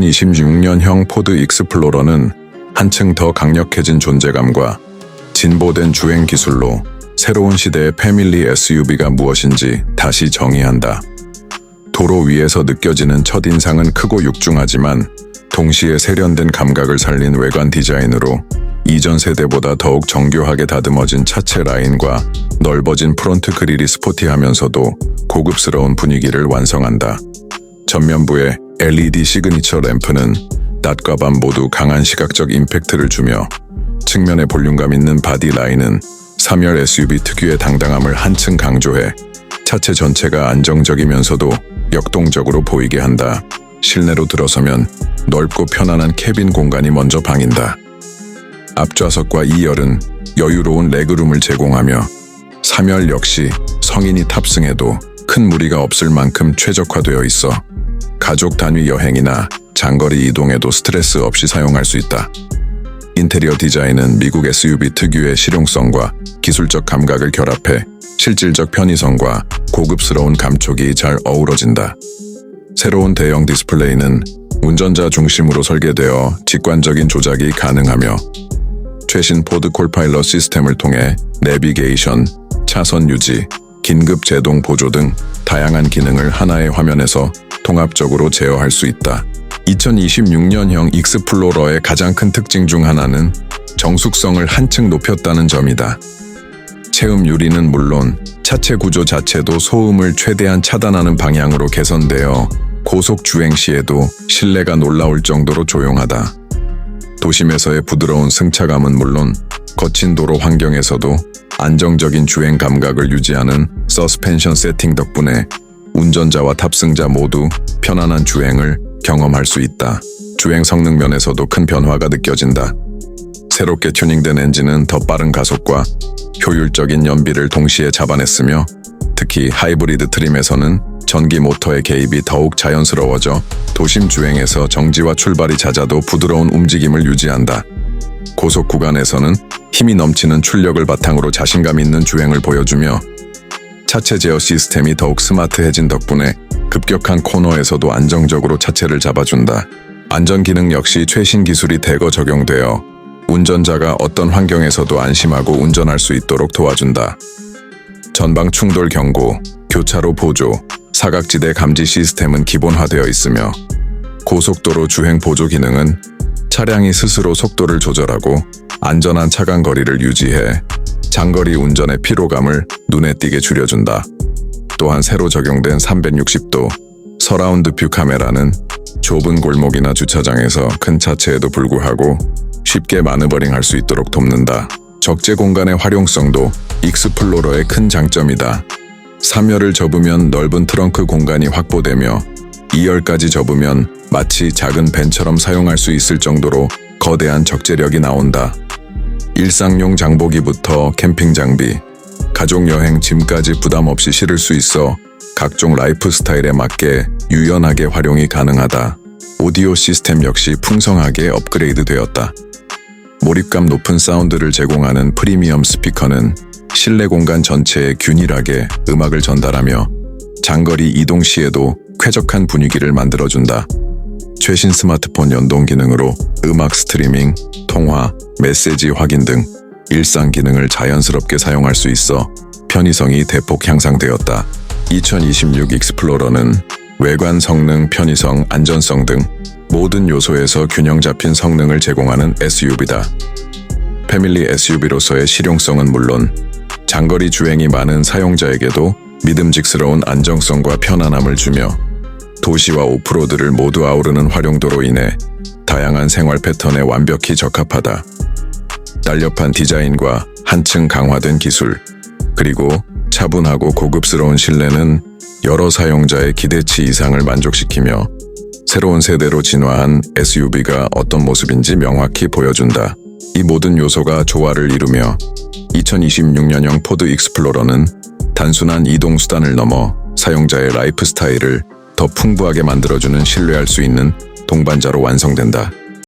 2026년형 포드 익스플로러는 한층 더 강력해진 존재감과 진보된 주행 기술로 새로운 시대의 패밀리 SUV가 무엇인지 다시 정의한다. 도로 위에서 느껴지는 첫인상은 크고 육중하지만 동시에 세련된 감각을 살린 외관 디자인으로 이전 세대보다 더욱 정교하게 다듬어진 차체 라인과 넓어진 프론트 그릴이 스포티하면서도 고급스러운 분위기를 완성한다. 전면부에 LED 시그니처 램프는 낮과 밤 모두 강한 시각적 임팩트를 주며 측면에 볼륨감 있는 바디 라인은 3열 SUV 특유의 당당함을 한층 강조해 차체 전체가 안정적이면서도 역동적으로 보이게 한다. 실내로 들어서면 넓고 편안한 캐빈 공간이 먼저 방인다. 앞좌석과 2열은 여유로운 레그룸을 제공하며 3열 역시 성인이 탑승해도 큰 무리가 없을 만큼 최적화되어 있어 가족 단위 여행이나 장거리 이동에도 스트레스 없이 사용할 수 있다. 인테리어 디자인은 미국 SUV 특유의 실용성과 기술적 감각을 결합해 실질적 편의성과 고급스러운 감촉이 잘 어우러진다. 새로운 대형 디스플레이는 운전자 중심으로 설계되어 직관적인 조작이 가능하며 최신 포드 콜파일럿 시스템을 통해 내비게이션, 차선 유지, 긴급 제동 보조 등 다양한 기능을 하나의 화면에서 통합적으로 제어할 수 있다. 2026년형 익스플로러의 가장 큰 특징 중 하나는 정숙성을 한층 높였다는 점이다. 체음 유리는 물론 차체 구조 자체도 소음을 최대한 차단하는 방향으로 개선되어 고속 주행 시에도 실내가 놀라울 정도로 조용하다. 도심에서의 부드러운 승차감은 물론 거친 도로 환경에서도 안정적인 주행 감각을 유지하는 서스펜션 세팅 덕분에 운전자와 탑승자 모두 편안한 주행을 경험할 수 있다. 주행 성능 면에서도 큰 변화가 느껴진다. 새롭게 튜닝된 엔진은 더 빠른 가속과 효율적인 연비를 동시에 잡아냈으며 특히 하이브리드 트림에서는 전기 모터의 개입이 더욱 자연스러워져 도심 주행에서 정지와 출발이 잦아도 부드러운 움직임을 유지한다. 고속 구간에서는 힘이 넘치는 출력을 바탕으로 자신감 있는 주행을 보여주며 차체 제어 시스템이 더욱 스마트해진 덕분에 급격한 코너에서도 안정적으로 차체를 잡아준다. 안전 기능 역시 최신 기술이 대거 적용되어 운전자가 어떤 환경에서도 안심하고 운전할 수 있도록 도와준다. 전방 충돌 경고, 교차로 보조, 사각지대 감지 시스템은 기본화되어 있으며 고속도로 주행 보조 기능은 차량이 스스로 속도를 조절하고 안전한 차간 거리를 유지해 장거리 운전의 피로감을 눈에 띄게 줄여준다. 또한 새로 적용된 360도 서라운드 뷰 카메라는 좁은 골목이나 주차장에서 큰 차체에도 불구하고 쉽게 마누버링 할 수 있도록 돕는다. 적재 공간의 활용성도 익스플로러의 큰 장점이다. 3열을 접으면 넓은 트렁크 공간이 확보되며 2열까지 접으면 마치 작은 벤처럼 사용할 수 있을 정도로 거대한 적재력이 나온다. 일상용 장보기부터 캠핑 장비, 가족 여행 짐까지 부담 없이 실을 수 있어 각종 라이프 스타일에 맞게 유연하게 활용이 가능하다. 오디오 시스템 역시 풍성하게 업그레이드 되었다. 몰입감 높은 사운드를 제공하는 프리미엄 스피커는 실내 공간 전체에 균일하게 음악을 전달하며 장거리 이동 시에도 쾌적한 분위기를 만들어준다. 최신 스마트폰 연동 기능으로 음악 스트리밍, 통화, 메시지 확인 등 일상 기능을 자연스럽게 사용할 수 있어 편의성이 대폭 향상되었다. 2026 익스플로러는 외관 성능, 편의성, 안전성 등 모든 요소에서 균형 잡힌 성능을 제공하는 SUV다. 패밀리 SUV로서의 실용성은 물론 장거리 주행이 많은 사용자에게도 믿음직스러운 안정성과 편안함을 주며 도시와 오프로드를 모두 아우르는 활용도로 인해 다양한 생활 패턴에 완벽히 적합하다. 날렵한 디자인과 한층 강화된 기술, 그리고 차분하고 고급스러운 실내는 여러 사용자의 기대치 이상을 만족시키며 새로운 세대로 진화한 SUV가 어떤 모습인지 명확히 보여준다. 이 모든 요소가 조화를 이루며 2026년형 포드 익스플로러는 단순한 이동 수단을 넘어 사용자의 라이프 스타일을 더 풍부하게 만들어주는 신뢰할 수 있는 동반자로 완성된다.